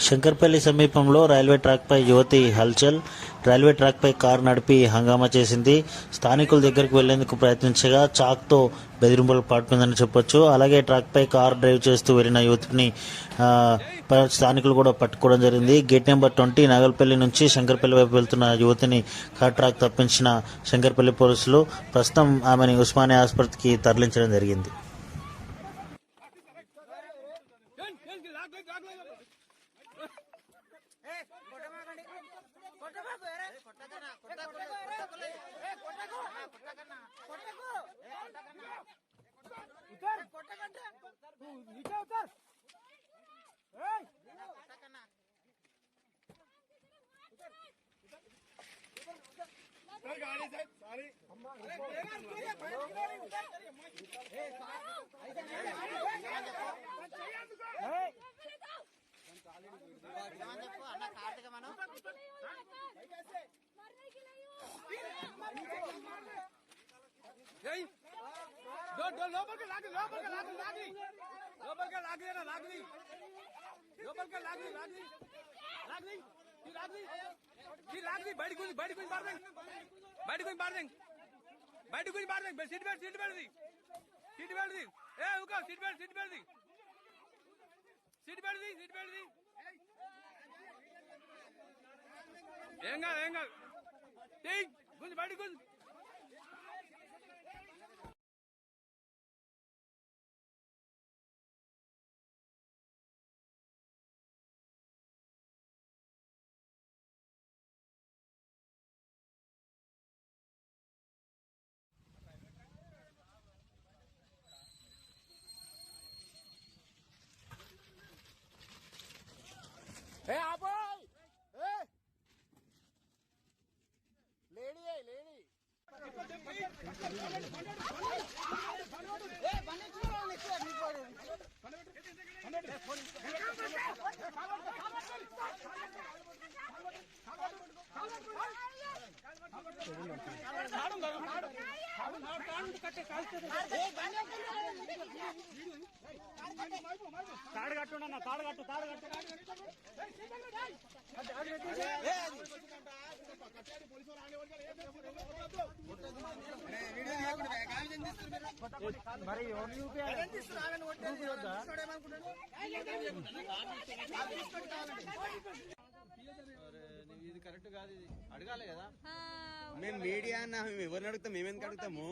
శంకర్పల్లి సమీపంలో రైల్వే ట్రాక్పై యువతి హల్చల్ రైల్వే ట్రాక్పై కారు నడిపి హంగామా చేసింది. స్థానికుల దగ్గరకు వెళ్ళేందుకు ప్రయత్నించగా చాక్తో బెదిరింపులు పాటుకుందని చెప్పొచ్చు. అలాగే ట్రాక్పై కారు డ్రైవ్ చేస్తూ వెళ్ళిన యువతిని ప- స్థానికులు కూడా పట్టుకోవడం జరిగింది. గేట్ నెంబర్ ట్వంటీ నాగల్పల్లి నుంచి శంకర్పల్లి వైపు వెళ్తున్న యువతిని కార్ ట్రాక్ తప్పించిన శంకర్పల్లి పోలీసులు ప్రస్తుతం ఆమెని ఉస్మానియా ఆసుపత్రికి తరలించడం జరిగింది. उतर। तू नीचे उतर। गाड़ी साहब सारी। लागली लोबल का लागली लागली. लोबल का लागली ना लागली. लोबल का लागली लागली. लागली, की लागली? की लागली? बैठ कुछ बैठ कुछ मार देंगे. बैठ कुछ मार देंगे. बैठ कुछ मार देंगे. सीट बेल्ट सीट बेल्ट दी. सीट बेल्ट दी. ए उका सीट बेल्ट सीट बेल्ट दी. सीट बेल्ट दी, सीट बेल्ट दी. Angle angle. ठीक कुछ बैठ कुछ ए आबोय ए। लेडी है लेडी। గుంజి ఏ ఆపోయ్ ఏ లేడీ ఏ లేడీ ఇది కరెక్ట్ కాదు ఇది. అడగాలి కదా? మేము మీడియా అన్న మేము ఎవరిని అడుగుతాం మేము ఎందుకు అడుగుతాము?